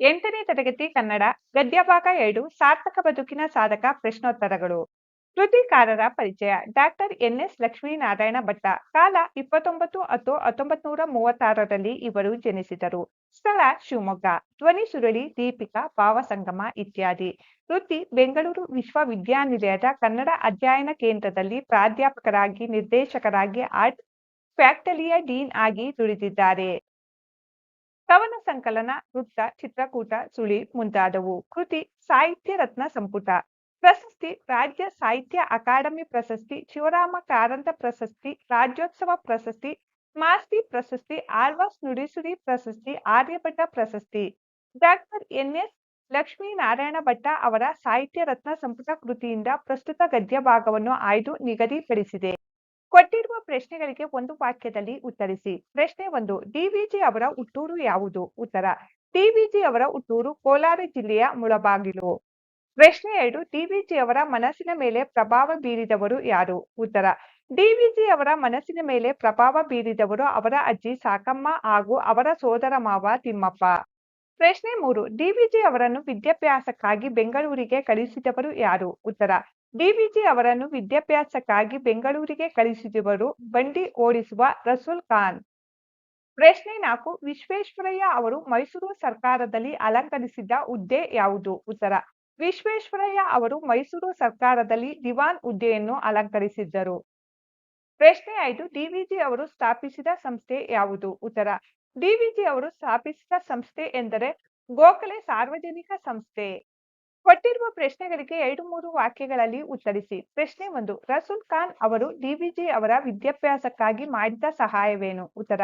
ಎಂಟನೇ ತರಗತಿ ಕನ್ನಡ ಗದ್ಯಭಾಗ ಎರಡು, ಸಾರ್ಥಕ ಬದುಕಿನ ಸಾಧಕ ಪ್ರಶ್ನೋತ್ತರಗಳು. ಕೃತಿಕಾರರ ಪರಿಚಯ, doctor N S Lakshminarayana Bhatta. ಕಾಲ ಇಪ್ಪತ್ತೊಂಬತ್ತು ಹತ್ತು ಹತ್ತೊಂಬತ್ ನೂರ ಮೂವತ್ತಾರರಲ್ಲಿ ಇವರು ಜನಿಸಿದರು. ಸ್ಥಳ ಶಿವಮೊಗ್ಗ. ಧ್ವನಿ ಸುರುಳಿ, ದೀಪಿಕಾ ಭಾವಸಂಗಮ ಇತ್ಯಾದಿ. ವೃತ್ತಿ ಬೆಂಗಳೂರು ವಿಶ್ವವಿದ್ಯಾನಿಲಯದ ಕನ್ನಡ ಅಧ್ಯಯನ ಕೇಂದ್ರದಲ್ಲಿ ಪ್ರಾಧ್ಯಾಪಕರಾಗಿ ನಿರ್ದೇಶಕರಾಗಿ ಆರ್ಟ್ ಫ್ಯಾಕ್ಟರಿಯ ಡೀನ್ ಆಗಿ ದುಡಿದಿದ್ದಾರೆ. ಸಂಕಲನ, ವೃತ್ತ, ಚಿತ್ರಕೂಟ, ಸುಳಿ ಮುಂತಾದವು. ಕೃತಿ, ಸಾಹಿತ್ಯ ರತ್ನ ಸಂಪುಟ. ಪ್ರಶಸ್ತಿ, ರಾಜ್ಯ ಸಾಹಿತ್ಯ ಅಕಾಡೆಮಿ ಪ್ರಶಸ್ತಿ, ಶಿವರಾಮ ಕಾರಂತ ಪ್ರಶಸ್ತಿ, ರಾಜ್ಯೋತ್ಸವ ಪ್ರಶಸ್ತಿ, ಮಾಸ್ತಿ ಪ್ರಶಸ್ತಿ, ಆಳ್ವಾಸ್ ನುಡಿಸುರಿ ಪ್ರಶಸ್ತಿ, ಆರ್ಯಭಟ್ಟ ಪ್ರಶಸ್ತಿ. Doctor N S Lakshminarayana Bhatta ಅವರ ಸಾಹಿತ್ಯ ರತ್ನ ಸಂಪುಟ ಕೃತಿಯಿಂದ ಪ್ರಸ್ತುತ ಗದ್ಯ ಭಾಗವನ್ನು ಆಯ್ದು ನಿಗದಿಪಡಿಸಿದೆ. ಕೊಟ್ಟಿರುವ ಪ್ರಶ್ನೆಗಳಿಗೆ ಒಂದು ವಾಕ್ಯದಲ್ಲಿ ಉತ್ತರಿಸಿ. ಪ್ರಶ್ನೆ ಒಂದು ಡಿವಿಜಿ ಅವರ ಹುಟ್ಟೂರು ಯಾವುದು? ಉತ್ತರ ಡಿವಿಜಿ ಅವರ ಹುಟ್ಟೂರು ಕೋಲಾರ ಜಿಲ್ಲೆಯ ಮುಳಬಾಗಿಲು. ಪ್ರಶ್ನೆ ಎರಡು ಡಿವಿಜಿ ಅವರ ಮನಸ್ಸಿನ ಮೇಲೆ ಪ್ರಭಾವ ಬೀರಿದವರು ಯಾರು? ಉತ್ತರ ಡಿವಿಜಿ ಅವರ ಮನಸ್ಸಿನ ಮೇಲೆ ಪ್ರಭಾವ ಬೀರಿದವರು ಅವರ ಅಜ್ಜಿ ಸಾಕಮ್ಮ ಹಾಗೂ ಅವರ ಸೋದರ ಮಾವ ತಿಮ್ಮಪ್ಪ. ಪ್ರಶ್ನೆ ಮೂರು ಡಿವಿಜಿ ಅವರನ್ನು ವಿದ್ಯಾಭ್ಯಾಸಕ್ಕಾಗಿ ಬೆಂಗಳೂರಿಗೆ ಕಳಿಸಿದವರು ಯಾರು? ಉತ್ತರ ಡಿವಿಜಿ ಅವರನ್ನು ವಿದ್ಯಾಭ್ಯಾಸಕ್ಕಾಗಿ ಬೆಂಗಳೂರಿಗೆ ಕಳಿಸಿದವರು ಬಂಡಿ ಓಡಿಸುವ ರಸೂಲ್ ಖಾನ್. ಪ್ರಶ್ನೆ ನಾಲ್ಕು, ವಿಶ್ವೇಶ್ವರಯ್ಯ ಅವರು ಮೈಸೂರು ಸರ್ಕಾರದಲ್ಲಿ ಅಲಂಕರಿಸಿದ ಹುದ್ದೆ ಯಾವುದು? ಉತ್ತರ, ವಿಶ್ವೇಶ್ವರಯ್ಯ ಅವರು ಮೈಸೂರು ಸರ್ಕಾರದಲ್ಲಿ ದಿವಾನ್ ಹುದ್ದೆಯನ್ನು ಅಲಂಕರಿಸಿದ್ದರು. ಪ್ರಶ್ನೆ ಐದು ಡಿವಿಜಿ ಅವರು ಸ್ಥಾಪಿಸಿದ ಸಂಸ್ಥೆ ಯಾವುದು? ಉತ್ತರ ಡಿವಿಜಿ ಅವರು ಸ್ಥಾಪಿಸಿದ ಸಂಸ್ಥೆ ಎಂದರೆ ಗೋಖಲೆ ಸಾರ್ವಜನಿಕ ಸಂಸ್ಥೆ. ಕೊಟ್ಟಿರುವ ಪ್ರಶ್ನೆಗಳಿಗೆ ಎರಡು ಮೂರು ವಾಕ್ಯಗಳಲ್ಲಿ ಉತ್ತರಿಸಿ. ಪ್ರಶ್ನೆ ಒಂದು, ರಸೂಲ್ ಖಾನ್ ಅವರು ಡಿವಿಜಿ ಅವರ ವಿದ್ಯಾಭ್ಯಾಸಕ್ಕಾಗಿ ಮಾಡಿದ ಸಹಾಯವೇನು? ಉತ್ತರ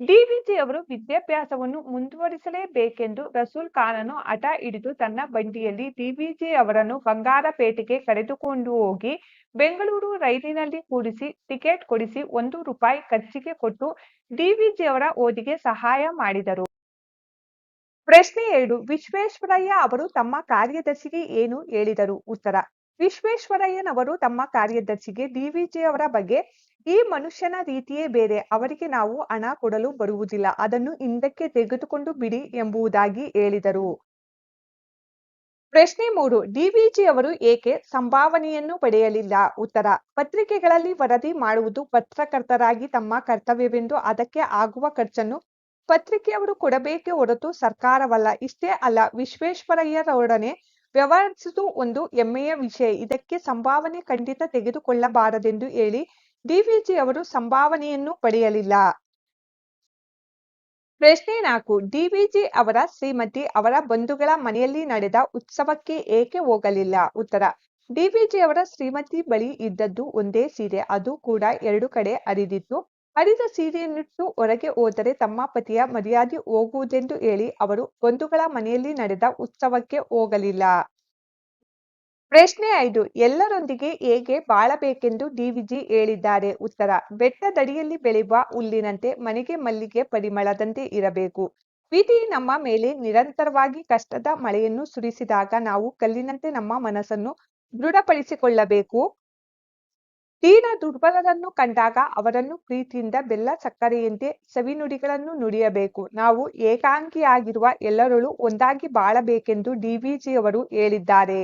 ಡಿವಿಜಿ ಅವರು ವಿದ್ಯಾಭ್ಯಾಸವನ್ನು ಮುಂದುವರಿಸಲೇಬೇಕೆಂದು ರಸೂಲ್ ಖಾನನು ಹಠ ಹಿಡಿದು ತನ್ನ ಬಂಡಿಯಲ್ಲಿ ಡಿವಿಜಿ ಅವರನ್ನು ಬಂಗಾರಪೇಟೆಗೆ ಕರೆದುಕೊಂಡು ಹೋಗಿ ಬೆಂಗಳೂರು ರೈಲಿನಲ್ಲಿ ಕೂಡಿಸಿ ಟಿಕೆಟ್ ಕೊಡಿಸಿ ಒಂದು ರೂಪಾಯಿ ಖರ್ಚಿಗೆ ಕೊಟ್ಟು ಡಿವಿಜಿ ಅವರ ಓದಿಗೆ ಸಹಾಯ ಮಾಡಿದರು. ಪ್ರಶ್ನೆ ಎರಡು, ವಿಶ್ವೇಶ್ವರಯ್ಯ ಅವರು ತಮ್ಮ ಕಾರ್ಯದರ್ಶಿಗೆ ಏನು ಹೇಳಿದರು? ಉತ್ತರ, ವಿಶ್ವೇಶ್ವರಯ್ಯನವರು ತಮ್ಮ ಕಾರ್ಯದರ್ಶಿಗೆ ಡಿವಿಜಿ ಅವರ ಬಗ್ಗೆ ಈ ಮನುಷ್ಯನ ರೀತಿಯೇ ಬೇರೆ, ಅವರಿಗೆ ನಾವು ಹಣ ಕೊಡಲು ಬರುವುದಿಲ್ಲ, ಅದನ್ನು ಹಿಂದಕ್ಕೆ ತೆಗೆದುಕೊಂಡು ಬಿಡಿ ಎಂಬುದಾಗಿ ಹೇಳಿದರು. ಪ್ರಶ್ನೆ ಮೂರು ಡಿವಿಜಿ ಅವರು ಏಕೆ ಸಂಭಾವನೆಯನ್ನು ಪಡೆಯಲಿಲ್ಲ? ಉತ್ತರ, ಪತ್ರಿಕೆಗಳಲ್ಲಿ ವರದಿ ಮಾಡುವುದು ಪತ್ರಕರ್ತರಾಗಿ ತಮ್ಮ ಕರ್ತವ್ಯವೆಂದು ಅದಕ್ಕೆ ಆಗುವ ಖರ್ಚನ್ನು ಪತ್ರಿಕೆಯವರು ಕೊಡಬೇಕೇ ಹೊರತು ಸರ್ಕಾರವಲ್ಲ. ಇಷ್ಟೇ ಅಲ್ಲ, ವಿಶ್ವೇಶ್ವರಯ್ಯರೊಡನೆ ವ್ಯವಹರಿಸುವುದು ಒಂದು ಹೆಮ್ಮೆಯ ವಿಷಯ. ಇದಕ್ಕೆ ಸಂಭಾವನೆ ಖಂಡಿತ ತೆಗೆದುಕೊಳ್ಳಬಾರದೆಂದು ಹೇಳಿ ಡಿವಿಜಿ ಅವರು ಸಂಭಾವನೆಯನ್ನು ಪಡೆಯಲಿಲ್ಲ. ಪ್ರಶ್ನೆ ನಾಲ್ಕು. ಡಿವಿಜಿ ಅವರ ಶ್ರೀಮತಿ ಅವರ ಬಂಧುಗಳ ಮನೆಯಲ್ಲಿ ನಡೆದ ಉತ್ಸವಕ್ಕೆ ಏಕೆ ಹೋಗಲಿಲ್ಲ? ಉತ್ತರ. ಡಿವಿಜಿ ಅವರ ಶ್ರೀಮತಿ ಬಳಿ ಇದ್ದದ್ದು ಒಂದೇ ಸೀರೆ. ಅದು ಕೂಡ ಎರಡು ಕಡೆ ಹರಿದಿತ್ತು. ಹರಿದ ಸೀರೆಯನ್ನಿಟ್ಟು ಹೊರಗೆ ಹೋದರೆ ತಮ್ಮ ಪತಿಯ ಮರ್ಯಾದೆ ಹೋಗುವುದೆಂದು ಹೇಳಿ ಅವರು ಬಂಧುಗಳ ಮನೆಯಲ್ಲಿ ನಡೆದ ಉತ್ಸವಕ್ಕೆ ಹೋಗಲಿಲ್ಲ. ಪ್ರಶ್ನೆ ಐದು, ಎಲ್ಲರೊಂದಿಗೆ ಹೇಗೆ ಬಾಳಬೇಕೆಂದು ಡಿವಿಜಿ ಹೇಳಿದ್ದಾರೆ. ಉತ್ತರ ಬೆಟ್ಟದಡಿಯಲ್ಲಿ ಬೆಳೆಯುವ ಹುಲ್ಲಿನಂತೆ ಮನೆಗೆ ಮಲ್ಲಿಗೆ ಪರಿಮಳದಂತೆ ಇರಬೇಕು. ವಿಧಿ ನಮ್ಮ ಮೇಲೆ ನಿರಂತರವಾಗಿ ಕಷ್ಟದ ಮಳೆಯನ್ನು ಸುರಿಸಿದಾಗ ನಾವು ಕಲ್ಲಿನಂತೆ ನಮ್ಮ ಮನಸ್ಸನ್ನು ದೃಢಪಡಿಸಿಕೊಳ್ಳಬೇಕು. ದೀನ ದುರ್ಬಲರನ್ನು ಕಂಡಾಗ ಅವರನ್ನು ಪ್ರೀತಿಯಿಂದ ಬೆಲ್ಲ ಸಕ್ಕರೆಯಂತೆ ಸವಿನುಡಿಗಳನ್ನು ನುಡಿಯಬೇಕು. ನಾವು ಏಕಾಂಗಿಯಾಗಿರುವ ಎಲ್ಲರಲ್ಲೂ ಒಂದಾಗಿ ಬಾಳಬೇಕೆಂದು ಡಿವಿಜಿ ಅವರು ಹೇಳಿದ್ದಾರೆ.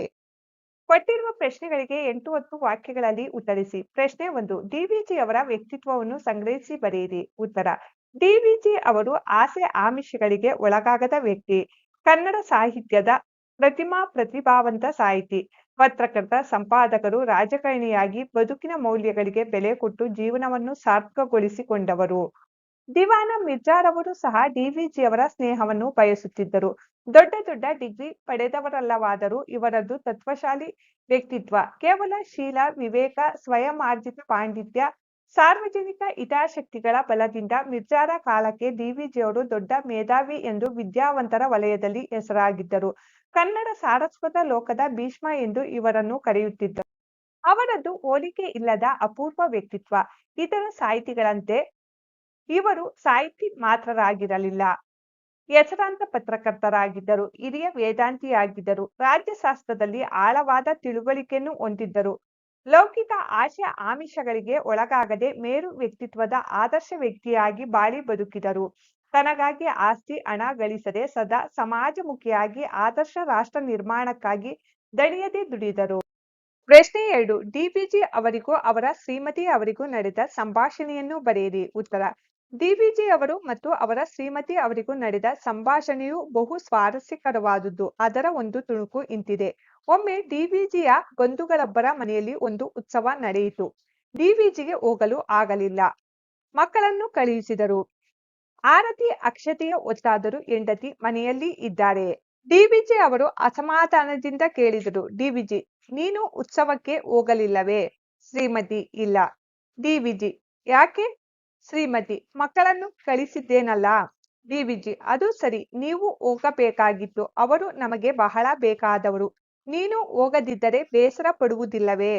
ಕೊಟ್ಟಿರುವ ಪ್ರಶ್ನೆಗಳಿಗೆ ಎಂಟು ಹತ್ತು ವಾಕ್ಯಗಳಲ್ಲಿ ಉತ್ತರಿಸಿ. ಪ್ರಶ್ನೆ ಒಂದು ಡಿವಿಜಿ ಅವರ ವ್ಯಕ್ತಿತ್ವವನ್ನು ಸಂಗ್ರಹಿಸಿ ಬರೆಯಿರಿ. ಉತ್ತರ ಡಿವಿಜಿ ಅವರು ಆಸೆ ಆಮಿಷಗಳಿಗೆ ಒಳಗಾಗದ ವ್ಯಕ್ತಿ. ಕನ್ನಡ ಸಾಹಿತ್ಯದ ಪ್ರತಿಮಾ ಪ್ರತಿಭಾವಂತ ಸಾಹಿತಿ. ಪತ್ರಕರ್ತ, ಸಂಪಾದಕರು, ರಾಜಕಾರಣಿಯಾಗಿ ಬದುಕಿನ ಮೌಲ್ಯಗಳಿಗೆ ಬೆಲೆ ಕೊಟ್ಟು ಜೀವನವನ್ನು ಸಾರ್ಥಕಗೊಳಿಸಿಕೊಂಡವರು. ದಿವಾನ ಮಿರ್ಜಾರವರು ಸಹ ಡಿವಿಜಿ ಅವರ ಸ್ನೇಹವನ್ನು ಬಯಸುತ್ತಿದ್ದರು. ದೊಡ್ಡ ದೊಡ್ಡ ಡಿಗ್ರಿ ಪಡೆದವರಲ್ಲವಾದರೂ ಇವರದ್ದು ತತ್ವಶಾಲಿ ವ್ಯಕ್ತಿತ್ವ. ಕೇವಲ ಶೀಲ, ವಿವೇಕ, ಸ್ವಯಂ ಆರ್ಜಿತ ಪಾಂಡಿತ್ಯ ಸಾರ್ವಜನಿಕ ಹಿತಾಸಕ್ತಿಗಳ ಬಲದಿಂದ ಮಿರ್ಜಾರ ಕಾಲಕ್ಕೆ ಡಿವಿಜಿಯವರು ದೊಡ್ಡ ಮೇಧಾವಿ ಎಂದು ವಿದ್ಯಾವಂತರ ವಲಯದಲ್ಲಿ ಹೆಸರಾಗಿದ್ದರು. ಕನ್ನಡ ಸಾರಸ್ವತ ಲೋಕದ ಭೀಷ್ಮ ಎಂದು ಇವರನ್ನು ಕರೆಯುತ್ತಿದ್ದರು. ಅವರದ್ದು ಹೋಲಿಕೆ ಇಲ್ಲದ ಅಪೂರ್ವ ವ್ಯಕ್ತಿತ್ವ. ಇತರ ಸಾಹಿತಿಗಳಂತೆ ಇವರು ಸಾಹಿತಿ ಮಾತ್ರರಾಗಿರಲಿಲ್ಲ. ಹೆಸರಾಂತ ಪತ್ರಕರ್ತರಾಗಿದ್ದರು. ಹಿರಿಯ ವೇದಾಂತಿಯಾಗಿದ್ದರು. ರಾಜ್ಯಶಾಸ್ತ್ರದಲ್ಲಿ ಆಳವಾದ ತಿಳುವಳಿಕೆಯನ್ನು ಹೊಂದಿದ್ದರು. ಲೌಕಿಕ ಆಶೆ ಆಮಿಷಗಳಿಗೆ ಒಳಗಾಗದೆ ಮೇರು ವ್ಯಕ್ತಿತ್ವದ ಆದರ್ಶ ವ್ಯಕ್ತಿಯಾಗಿ ಬಾಳಿ ಬದುಕಿದರು. ತನಗಾಗಿ ಆಸ್ತಿ ಹಣ ಗಳಿಸದೆ ಸದಾ ಸಮಾಜಮುಖಿಯಾಗಿ ಆದರ್ಶ ರಾಷ್ಟ್ರ ನಿರ್ಮಾಣಕ್ಕಾಗಿ ದಣಿಯದೆ ದುಡಿದರು. ಪ್ರಶ್ನೆ ಎರಡು ಡಿಬಿಜಿ ಅವರಿಗೂ ಅವರ ಶ್ರೀಮತಿ ಅವರಿಗೂ ನಡೆದ ಸಂಭಾಷಣೆಯನ್ನು ಬರೆಯಿರಿ. ಉತ್ತರ ಡಿವಿಜಿ ಅವರು ಮತ್ತು ಅವರ ಶ್ರೀಮತಿ ಅವರಿಗೂ ನಡೆದ ಸಂಭಾಷಣೆಯು ಬಹು ಸ್ವಾರಸ್ಯಕರವಾದುದು. ಅದರ ಒಂದು ತುಣುಕು ಇಂತಿದೆ. ಒಮ್ಮೆ ಡಿವಿಜಿಯ ಬಂಧುಗಳೊಬ್ಬರ ಮನೆಯಲ್ಲಿ ಒಂದು ಉತ್ಸವ ನಡೆಯಿತು. ಡಿವಿಜಿಗೆ ಹೋಗಲು ಆಗಲಿಲ್ಲ. ಮಕ್ಕಳನ್ನು ಕಳುಹಿಸಿದರು. ಆರತಿ ಅಕ್ಷತೆಯ ಒತ್ತಾದರೂ ಹೆಂಡತಿ ಮನೆಯಲ್ಲಿ ಇದ್ದಾರೆ. ಡಿವಿಜಿ ಅವರು ಅಸಮಾಧಾನದಿಂದ ಕೇಳಿದರು. ಡಿವಿಜಿ ನೀನು ಉತ್ಸವಕ್ಕೆ ಹೋಗಲಿಲ್ಲವೇ? ಶ್ರೀಮತಿ, ಇಲ್ಲ. ಡಿವಿಜಿ ಯಾಕೆ? ಶ್ರೀಮತಿ, ಮಕ್ಕಳನ್ನು ಕಳಿಸಿದ್ದೇನಲ್ಲ? ಡಿವಿಜಿ ಅದು ಸರಿ, ನೀವು ಹೋಗಬೇಕಾಗಿತ್ತು. ಅವರು ನಮಗೆ ಬಹಳ ಬೇಕಾದವರು. ನೀನು ಹೋಗದಿದ್ದರೆ ಬೇಸರ ಪಡುವುದಿಲ್ಲವೇ?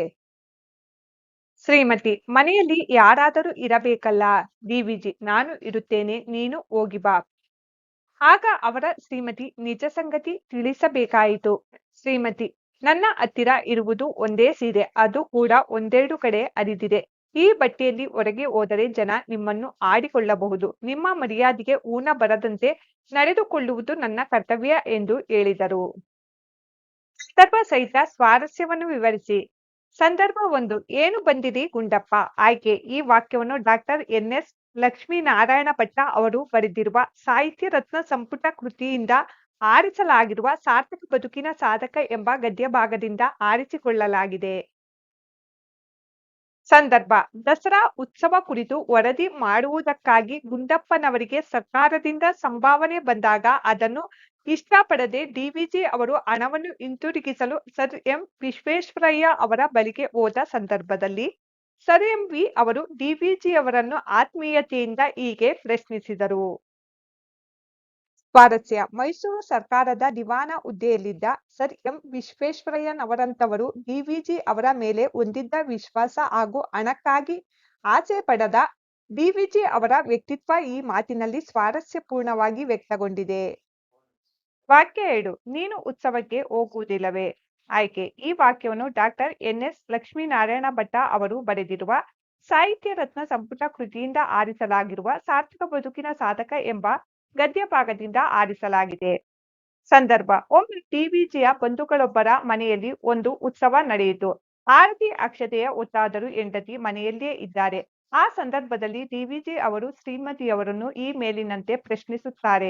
ಶ್ರೀಮತಿ, ಮನೆಯಲ್ಲಿ ಯಾರಾದರೂ ಇರಬೇಕಲ್ಲ? ಡಿವಿಜಿ ನಾನು ಇರುತ್ತೇನೆ, ನೀನು ಹೋಗಿ ಬಾ. ಆಗ ಅವರ ಶ್ರೀಮತಿ ನಿಜ ಸಂಗತಿ ತಿಳಿಸಬೇಕಾಯಿತು. ಶ್ರೀಮತಿ, ನನ್ನ ಹತ್ತಿರ ಇರುವುದು ಒಂದೇ ಸೀರೆ. ಅದು ಕೂಡ ಒಂದೆರಡು ಕಡೆ ಹರಿದಿದೆ. ಈ ಬಟ್ಟೆಯಲ್ಲಿ ಹೊರಗೆ ಹೋದರೆ ಜನ ನಿಮ್ಮನ್ನು ಆಡಿಕೊಳ್ಳಬಹುದು. ನಿಮ್ಮ ಮರ್ಯಾದೆಗೆ ಊನ ಬರದಂತೆ ನಡೆದುಕೊಳ್ಳುವುದು ನನ್ನ ಕರ್ತವ್ಯ ಎಂದು ಹೇಳಿದರು. ಸಂದರ್ಭ ಸಹಿತ ಸ್ವಾರಸ್ಯವನ್ನು ವಿವರಿಸಿ. ಸಂದರ್ಭ ಒಂದು, ಏನು ಬಂದಿರಿ ಗುಂಡಪ್ಪ? ಆಯ್ಕೆ, ಈ ವಾಕ್ಯವನ್ನು doctor N S Lakshminarayana Bhatta ಅವರು ಬರೆದಿರುವ ಸಾಹಿತ್ಯ ರತ್ನ ಸಂಪುಟ ಕೃತಿಯಿಂದ ಆರಿಸಲಾಗಿರುವ ಸಾರ್ಥಕ ಬದುಕಿನ ಸಾಧಕ ಎಂಬ ಗದ್ಯ ಭಾಗದಿಂದ ಆರಿಸಿಕೊಳ್ಳಲಾಗಿದೆ. ಸಂದರ್ಭ. ದಸರಾ ಉತ್ಸವ ಕುರಿತು ವರದಿ ಮಾಡುವುದಕ್ಕಾಗಿ ಗುಂಡಪ್ಪನವರಿಗೆ ಸರ್ಕಾರದಿಂದ ಸಂಭಾವನೆ ಬಂದಾಗ ಅದನ್ನು ಇಷ್ಟಪಡದೆ ಡಿವಿಜಿ ಅವರು ಹಣವನ್ನು ಹಿಂತಿರುಗಿಸಲು ಸರ್ ಎಂ ವಿಶ್ವೇಶ್ವರಯ್ಯ ಅವರ ಬಳಿಗೆ ಹೋದ ಸಂದರ್ಭದಲ್ಲಿ ಸರ್ ಎಂ ವಿ ಅವರು ಡಿವಿಜಿ ಅವರನ್ನು ಆತ್ಮೀಯತೆಯಿಂದ ಹೀಗೆ ಪ್ರಶ್ನಿಸಿದರು. ಸ್ವಾರಸ್ಯ ಮೈಸೂರು ಸರ್ಕಾರದ ದಿವಾನ ಹುದ್ದೆಯಲ್ಲಿದ್ದ ಸರ್ ಎಂ. ವಿಶ್ವೇಶ್ವರಯ್ಯನವರಂತವರು ಡಿವಿಜಿ ಅವರ ಮೇಲೆ ಹೊಂದಿದ್ದ ವಿಶ್ವಾಸ ಹಾಗೂ ಹಣಕ್ಕಾಗಿ ಆಸೆ ಪಡೆದ ಡಿವಿಜಿ ಅವರ ವ್ಯಕ್ತಿತ್ವ ಈ ಮಾತಿನಲ್ಲಿ ಸ್ವಾರಸ್ಯಪೂರ್ಣವಾಗಿ ವ್ಯಕ್ತಗೊಂಡಿದೆ. ವಾಕ್ಯ ಎರಡು. ನೀನು ಉತ್ಸವಕ್ಕೆ ಹೋಗುವುದಿಲ್ಲವೇ? ಆಯ್ಕೆ. ಈ ವಾಕ್ಯವನ್ನು doctor N S Lakshminarayana Bhatta ಅವರು ಬರೆದಿರುವ ಸಾಹಿತ್ಯ ರತ್ನ ಸಂಪುಟ ಕೃತಿಯಿಂದ ಆರಿಸಲಾಗಿರುವ ಸಾರ್ಥಕ ಬದುಕಿನ ಸಾಧಕ ಎಂಬ ಗದ್ಯ ಭಾಗದಿಂದ ಆರಿಸಲಾಗಿದೆ. ಸಂದರ್ಭ, ಒಮ್ಮೆ ಟಿವಿಜಿಯ ಬಂಧುಗಳೊಬ್ಬರ ಮನೆಯಲ್ಲಿ ಒಂದು ಉತ್ಸವ ನಡೆಯಿತು. ಆರತಿ ಅಕ್ಷತೆಯ ಒತ್ತಾದರೂ ಹೆಂಡತಿ ಮನೆಯಲ್ಲಿಯೇ ಇದ್ದಾರೆ. ಆ ಸಂದರ್ಭದಲ್ಲಿ ಡಿವಿಜಿ ಅವರು ಶ್ರೀಮತಿಯವರನ್ನು ಈ ಮೇಲಿನಂತೆ ಪ್ರಶ್ನಿಸುತ್ತಾರೆ.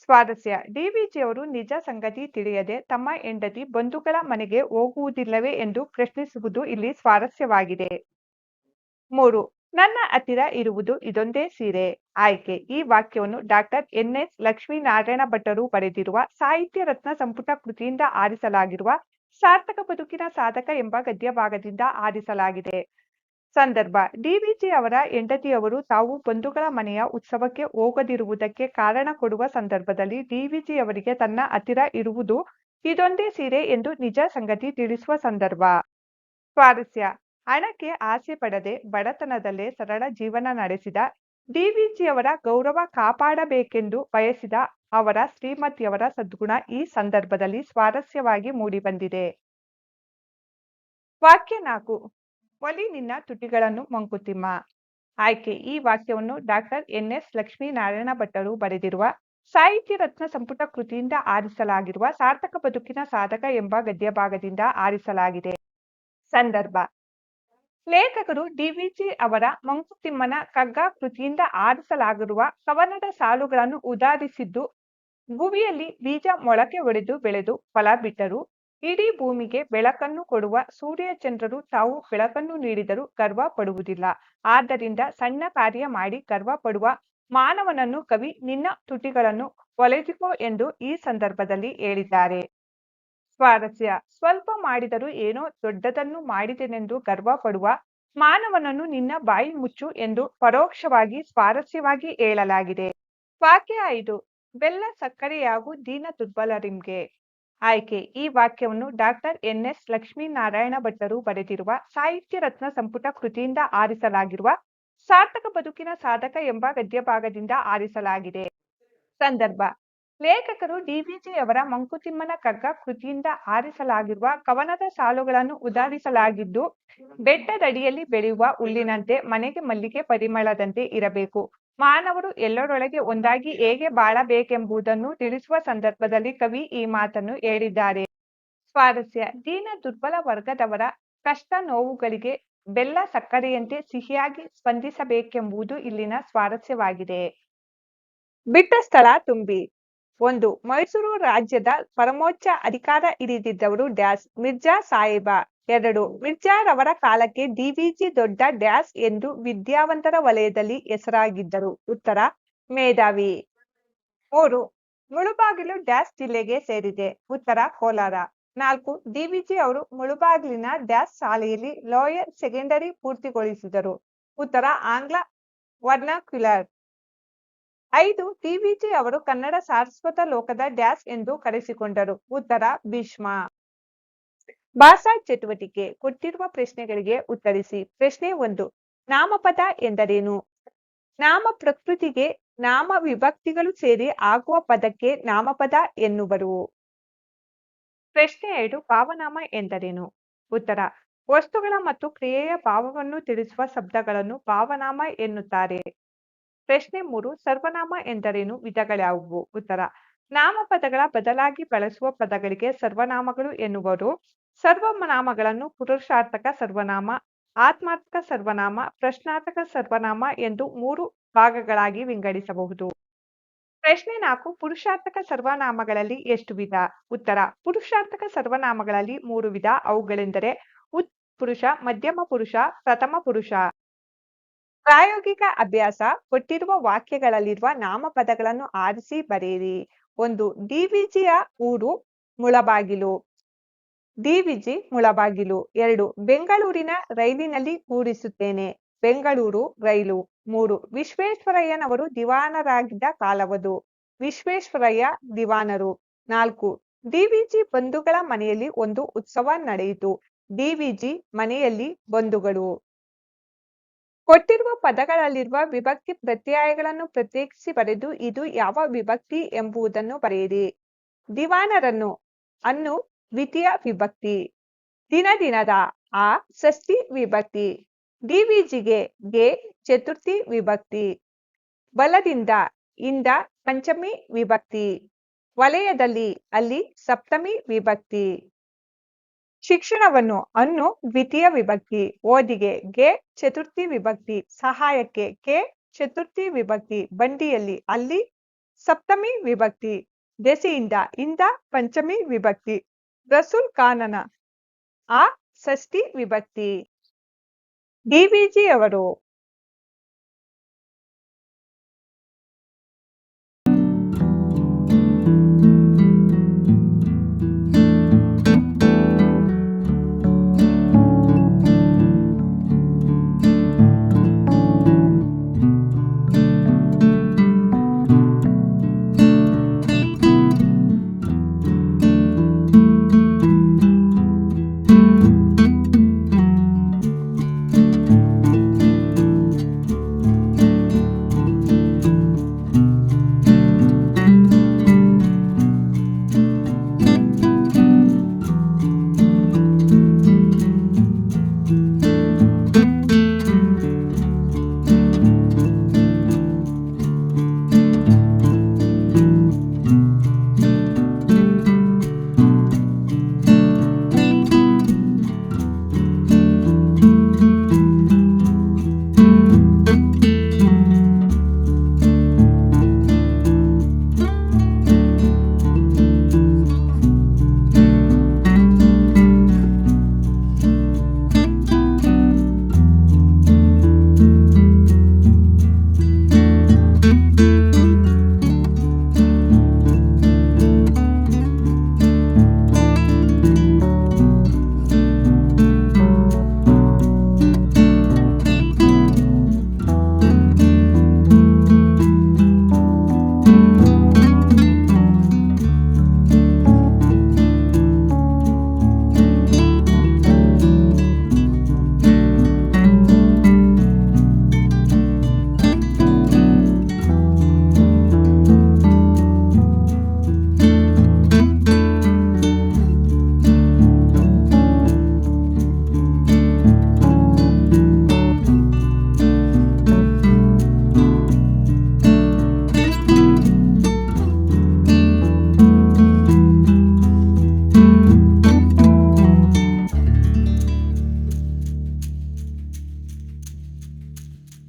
ಸ್ವಾರಸ್ಯ ಡಿವಿಜಿ ಅವರು ನಿಜ ಸಂಗತಿ ತಿಳಿಯದೆ ತಮ್ಮ ಹೆಂಡತಿ ಬಂಧುಗಳ ಮನೆಗೆ ಹೋಗುವುದಿಲ್ಲವೇ ಎಂದು ಪ್ರಶ್ನಿಸುವುದು ಇಲ್ಲಿ ಸ್ವಾರಸ್ಯವಾಗಿದೆ. ಮೂರು ನನ್ನ ಹತ್ತಿರ ಇರುವುದು ಇದೊಂದೇ ಸೀರೆ. ಆಯ್ಕೆ. ಈ ವಾಕ್ಯವನ್ನು ಡಾಕ್ಟರ್ ಎನ್ ಎಸ್ ಲಕ್ಷ್ಮೀನಾರಾಯಣ ಭಟ್ಟರು ಬರೆದಿರುವ ಸಾಹಿತ್ಯ ರತ್ನ ಸಂಪುಟ ಕೃತಿಯಿಂದ ಆರಿಸಲಾಗಿರುವ ಸಾರ್ಥಕ ಬದುಕಿನ ಸಾಧಕ ಎಂಬ ಗದ್ಯ ಭಾಗದಿಂದ ಆರಿಸಲಾಗಿದೆ. ಸಂದರ್ಭ. ಡಿವಿಜಿ ಅವರ ಹೆಂಡತಿಯವರು ತಾವು ಬಂಧುಗಳ ಮನೆಯ ಉತ್ಸವಕ್ಕೆ ಹೋಗದಿರುವುದಕ್ಕೆ ಕಾರಣ ಕೊಡುವ ಸಂದರ್ಭದಲ್ಲಿ ಡಿವಿಜಿ ಅವರಿಗೆ ತನ್ನ ಹತ್ತಿರ ಇರುವುದು ಇದೊಂದೇ ಸೀರೆ ಎಂದು ನಿಜ ಸಂಗತಿ ತಿಳಿಸುವ ಸಂದರ್ಭ. ಸ್ವಾರಸ್ಯ. ಹಣಕ್ಕೆ ಆಸೆ ಪಡದೆ ಬಡತನದಲ್ಲೇ ಸರಳ ಜೀವನ ನಡೆಸಿದ ಡಿವಿಜಿಯವರ ಗೌರವ ಕಾಪಾಡಬೇಕೆಂದು ಬಯಸಿದ ಅವರ ಶ್ರೀಮತಿಯವರ ಸದ್ಗುಣ ಈ ಸಂದರ್ಭದಲ್ಲಿ ಸ್ವಾರಸ್ಯವಾಗಿ ಮೂಡಿಬಂದಿದೆ. ವಾಕ್ಯ ನಾಲ್ಕು. ಒಲಿ ನಿನ್ನ ತುಟಿಗಳನ್ನು ಮಂಕುತಿಮ್ಮ. ಆಯ್ಕೆ. ಈ ವಾಕ್ಯವನ್ನು ಡಾಕ್ಟರ್ ಎನ್ ಎಸ್ ಲಕ್ಷ್ಮೀನಾರಾಯಣ ಭಟ್ಟರು ಬರೆದಿರುವ ಸಾಹಿತ್ಯ ರತ್ನ ಸಂಪುಟ ಕೃತಿಯಿಂದ ಆರಿಸಲಾಗಿರುವ ಸಾರ್ಥಕ ಬದುಕಿನ ಸಾಧಕ ಎಂಬ ಗದ್ಯ ಭಾಗದಿಂದ ಆರಿಸಲಾಗಿದೆ. ಸಂದರ್ಭ. ಲೇಖಕರು ಡಿವಿಜಿ ಅವರ ಮಂಕುತಿಮ್ಮನ ಕಗ್ಗ ಕೃತಿಯಿಂದ ಆರಿಸಲಾಗಿರುವ ಕವನದ ಸಾಲುಗಳನ್ನು ಉದಾಹರಿಸಿದ್ದು ಭುವಿಯಲ್ಲಿ ಬೀಜ ಮೊಳಕೆ ಒಡೆದು ಬೆಳೆದು ಫಲ ಬಿಟ್ಟರು, ಇಡೀ ಭೂಮಿಗೆ ಬೆಳಕನ್ನು ಕೊಡುವ ಸೂರ್ಯಚಂದ್ರರು ತಾವು ಬೆಳಕನ್ನು ನೀಡಿದರೂ ಗರ್ವ ಪಡುವುದಿಲ್ಲ. ಆದ್ದರಿಂದ ಸಣ್ಣ ಕಾರ್ಯ ಮಾಡಿ ಗರ್ವ ಪಡುವ ಮಾನವನನ್ನು ಕವಿ, ನಿನ್ನ ತುಟಿಗಳನ್ನು ಒಲೆದಿಕೋ ಎಂದು ಈ ಸಂದರ್ಭದಲ್ಲಿ ಹೇಳಿದ್ದಾರೆ. ಸ್ವಾರಸ್ಯ. ಸ್ವಲ್ಪ ಮಾಡಿದರೂ ಏನೋ ದೊಡ್ಡದನ್ನು ಮಾಡಿದೆನೆಂದು ಗರ್ವ ಪಡುವ ಮಾನವನನ್ನು ನಿನ್ನ ಬಾಯಿ ಮುಚ್ಚು ಎಂದು ಪರೋಕ್ಷವಾಗಿ ಸ್ವಾರಸ್ಯವಾಗಿ ಹೇಳಲಾಗಿದೆ. ವಾಕ್ಯ ಐದು, ಬೆಲ್ಲ ಸಕ್ಕರೆಯಾಗು ದೀನ ದುರ್ಬಲರಿಂಗೆ ಆಯ್ಕೆ, ಈ ವಾಕ್ಯವನ್ನು ಡಾಕ್ಟರ್ ಎನ್ ಎಸ್ ಲಕ್ಷ್ಮೀನಾರಾಯಣ ಭಟ್ಟರು ಬರೆದಿರುವ ಸಾಹಿತ್ಯ ರತ್ನ ಸಂಪುಟ ಕೃತಿಯಿಂದ ಆರಿಸಲಾಗಿರುವ ಸಾರ್ಥಕ ಬದುಕಿನ ಸಾಧಕ ಎಂಬ ಗದ್ಯ ಭಾಗದಿಂದ ಆರಿಸಲಾಗಿದೆ. ಸಂದರ್ಭ ಲೇಖಕರು ಡಿವಿಜಿ ಅವರ ಮಂಕುತಿಮ್ಮನ ಕಗ್ಗ ಕೃತಿಯಿಂದ ಆರಿಸಲಾಗಿರುವ ಕವನದ ಸಾಲುಗಳನ್ನು ಉದಾಹರಿಸಲಾಗಿದ್ದು, ಬೆಟ್ಟದಡಿಯಲ್ಲಿ ಬೆಳೆಯುವ ಹುಲ್ಲಿನಂತೆ ಮನೆಗೆ ಮಲ್ಲಿಗೆ ಪರಿಮಳದಂತೆ ಇರಬೇಕು. ಮಾನವರು ಎಲ್ಲರೊಳಗೆ ಒಂದಾಗಿ ಹೇಗೆ ಬಾಳಬೇಕೆಂಬುದನ್ನು ತಿಳಿಸುವ ಸಂದರ್ಭದಲ್ಲಿ ಕವಿ ಈ ಮಾತನ್ನು ಹೇಳಿದ್ದಾರೆ. ಸ್ವಾರಸ್ಯ, ದೀನ ದುರ್ಬಲ ವರ್ಗದವರ ಕಷ್ಟ ನೋವುಗಳಿಗೆ ಬೆಲ್ಲ ಸಕ್ಕರೆಯಂತೆ ಸಿಹಿಯಾಗಿ ಸ್ಪಂದಿಸಬೇಕೆಂಬುದು ಇಲ್ಲಿನ ಸ್ವಾರಸ್ಯವಾಗಿದೆ. ಬಿಟ್ಟ ಸ್ಥಳ ತುಂಬಿ ಒಂದು ಮೈಸೂರು ರಾಜ್ಯದ ಪರಮೋಚ್ಚ ಅಧಿಕಾರ ಹಿಡಿದಿದ್ದವರು ಡ್ಯಾಸ್ ಮಿರ್ಜಾ ಸಾಹೇಬ. ಎರಡು, ಮಿರ್ಜಾರವರ ಕಾಲಕ್ಕೆ ಡಿವಿಜಿ ದೊಡ್ಡ ಡ್ಯಾಸ್ ಎಂದು ವಿದ್ಯಾವಂತರ ವಲಯದಲ್ಲಿ ಹೆಸರಾಗಿದ್ದರು. ಉತ್ತರ, ಮೇಧಾವಿ. ಮೂರು, ಮುಳುಬಾಗಿಲು ಡ್ಯಾಸ್ ಜಿಲ್ಲೆಗೆ ಸೇರಿದೆ. ಉತ್ತರ, ಕೋಲಾರ. ನಾಲ್ಕು ಡಿವಿಜಿ ಅವರು ಮುಳುಬಾಗಿಲಿನ ಡ್ಯಾಸ್ ಶಾಲೆಯಲ್ಲಿ ಲೋಯರ್ ಸೆಕೆಂಡರಿ ಪೂರ್ತಿಗೊಳಿಸಿದರು. ಉತ್ತರ, ಆಂಗ್ಲ ವರ್ನಾಕ್ಯುಲರ್. ಐದು ಡಿವಿಜಿ ಅವರು ಕನ್ನಡ ಸಾರಸ್ವತ ಲೋಕದ ಡ್ಯಾಸ್ ಎಂದು ಕರೆಸಿಕೊಂಡರು. ಉತ್ತರ, ಭೀಷ್ಮ. ಭಾಷಾ ಚಟುವಟಿಕೆ, ಕೊಟ್ಟಿರುವ ಪ್ರಶ್ನೆಗಳಿಗೆ ಉತ್ತರಿಸಿ. ಪ್ರಶ್ನೆ ಒಂದು, ನಾಮಪದ ಎಂದರೇನು? ನಾಮ ಪ್ರಕೃತಿಗೆ ನಾಮ ವಿಭಕ್ತಿಗಳು ಸೇರಿ ಆಗುವ ಪದಕ್ಕೆ ನಾಮಪದ ಎನ್ನುವರು. ಪ್ರಶ್ನೆ ಎರಡು, ಭಾವನಾಮ ಎಂದರೇನು? ಉತ್ತರ, ವಸ್ತುಗಳ ಮತ್ತು ಕ್ರಿಯೆಯ ಭಾವವನ್ನು ತಿಳಿಸುವ ಶಬ್ದಗಳನ್ನು ಭಾವನಾಮ ಎನ್ನುತ್ತಾರೆ. ಪ್ರಶ್ನೆ ಮೂರು, ಸರ್ವನಾಮ ಎಂದರೇನು? ವಿಧಗಳ್ಯಾವುವು ಉತ್ತರ, ನಾಮಪದಗಳ ಬದಲಾಗಿ ಬಳಸುವ ಪದಗಳಿಗೆ ಸರ್ವನಾಮಗಳು ಎನ್ನುವರು. ಸರ್ವನಾಮಗಳನ್ನು ಪುರುಷಾರ್ಥಕ ಸರ್ವನಾಮ, ಆತ್ಮಾರ್ಥಕ ಸರ್ವನಾಮ, ಪ್ರಶ್ನಾರ್ಥಕ ಸರ್ವನಾಮ ಎಂದು ಮೂರು ಭಾಗಗಳಾಗಿ ವಿಂಗಡಿಸಬಹುದು. ಪ್ರಶ್ನೆ ನಾಲ್ಕು, ಪುರುಷಾರ್ಥಕ ಸರ್ವನಾಮಗಳಲ್ಲಿ ಎಷ್ಟು ವಿಧ? ಉತ್ತರ, ಪುರುಷಾರ್ಥಕ ಸರ್ವನಾಮಗಳಲ್ಲಿ ಮೂರು ವಿಧ. ಅವುಗಳೆಂದರೆ ಉತ್, ಪುರುಷ, ಮಧ್ಯಮ ಪುರುಷ, ಪ್ರಥಮ ಪುರುಷ. ಪ್ರಾಯೋಗಿಕ ಅಭ್ಯಾಸ ಕೊಟ್ಟಿರುವ ವಾಕ್ಯಗಳಲ್ಲಿರುವ ನಾಮಪದಗಳನ್ನು ಆರಿಸಿ ಬರೆಯಿರಿ. ಒಂದು ಡಿವಿಜಿಯ ಊರು ಮುಳಬಾಗಿಲು. ಡಿವಿಜಿ ಮುಳಬಾಗಿಲು. ಎರಡು, ಬೆಂಗಳೂರಿನ ರೈಲಿನಲ್ಲಿ ಕೂರಿಸುತ್ತೇನೆ. ಬೆಂಗಳೂರು ರೈಲು. ಮೂರು, ವಿಶ್ವೇಶ್ವರಯ್ಯನವರು ದಿವಾನರಾಗಿದ್ದ ಕಾಲವದು. ವಿಶ್ವೇಶ್ವರಯ್ಯ ದಿವಾನರು. ನಾಲ್ಕು ಡಿವಿಜಿ ಬಂಧುಗಳ ಮನೆಯಲ್ಲಿ ಒಂದು ಉತ್ಸವ ನಡೆಯಿತು. ಡಿವಿಜಿ ಮನೆಯಲ್ಲಿ ಬಂಧುಗಳು. ಕೊಟ್ಟಿರುವ ಪದಗಳಲ್ಲಿರುವ ವಿಭಕ್ತಿ ಪ್ರತ್ಯಯಗಳನ್ನು ಪ್ರತ್ಯೇಕಿಸಿ ಬರೆದು ಇದು ಯಾವ ವಿಭಕ್ತಿ ಎಂಬುದನ್ನು ಬರೆಯಿರಿ. ದಿವಾನರನ್ನು ಅನ್ನು ದ್ವಿತೀಯ ವಿಭಕ್ತಿ, ದಿನ ದಿನದ ಆ ಷಷ್ಠಿ ವಿಭಕ್ತಿ, ಡಿವಿಜಿಗೆ ಗೆ ಚತುರ್ಥಿ ವಿಭಕ್ತಿ, ಬಲದಿಂದ ಇಂದ ಪಂಚಮಿ ವಿಭಕ್ತಿ, ವಲಯದಲ್ಲಿ ಅಲ್ಲಿ ಸಪ್ತಮಿ ವಿಭಕ್ತಿ. ಶಿಕ್ಷಣವನ್ನು ಅನ್ನು ದ್ವಿತೀಯ ವಿಭಕ್ತಿ, ಓದಿಗೆ ಗೆ ಚತುರ್ಥಿ ವಿಭಕ್ತಿ, ಸಹಾಯಕ್ಕೆ ಕೆ ಚತುರ್ಥಿ ವಿಭಕ್ತಿ, ಬಂಡಿಯಲ್ಲಿ ಅಲ್ಲಿ ಸಪ್ತಮಿ ವಿಭಕ್ತಿ, ದೆಸೆಯಿಂದ ಇಂದ ಪಂಚಮಿ ವಿಭಕ್ತಿ, ರಸುಲ್ ಖಾನನ ಆ ಷಷ್ಠಿ ವಿಭಕ್ತಿ. ಡಿವಿಜಿ ಅವರು